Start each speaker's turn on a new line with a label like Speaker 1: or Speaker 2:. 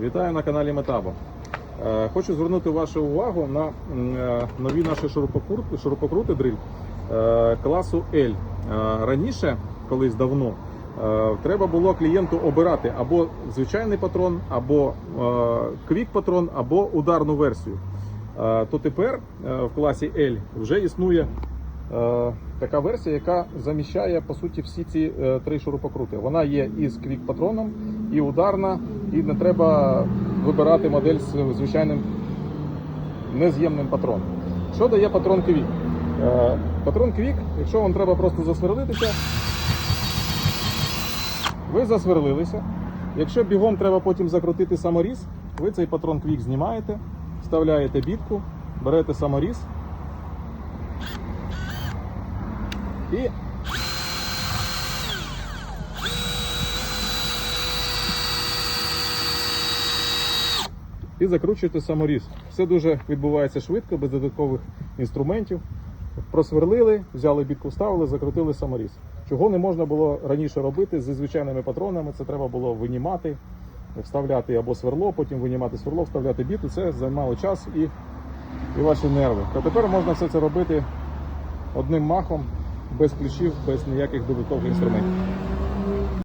Speaker 1: Вітаю на каналі Метабо. Е, Хочу звернути вашу увагу на е, нові наші шурупокрути, шурупокрути дриль е, класу L. Раніше, колись давно, треба було клієнту обирати або звичайний патрон, або квік патрон, або ударну версію. То тепер в класі L вже існує така версія, яка заміщає по суті всі ці три шурупокрути. Вона є і з квік-патроном, і ударна, і не треба вибирати модель з звичайним нез'ємним патроном. Що дає патрон квік? Е, Патрон квік, якщо вам треба просто засверлитися, ви засверлилися. Якщо бігом треба потім закрутити саморіз, ви цей патрон квік знімаєте, вставляєте бітку, берете саморіз і і закручуєте саморіз. Все дуже відбувається швидко, без додаткових інструментів. Просверлили, взяли бітку, вставили, закрутили саморіз. Чого не можна було раніше робити зі звичайними патронами, це треба було винімати, вставляти або сверло, потім винімати сверло, вставляти біту. Це займало час і, і ваші нерви. А тепер можна все це робити одним махом, без ключів, без ніяких додаткових інструментів.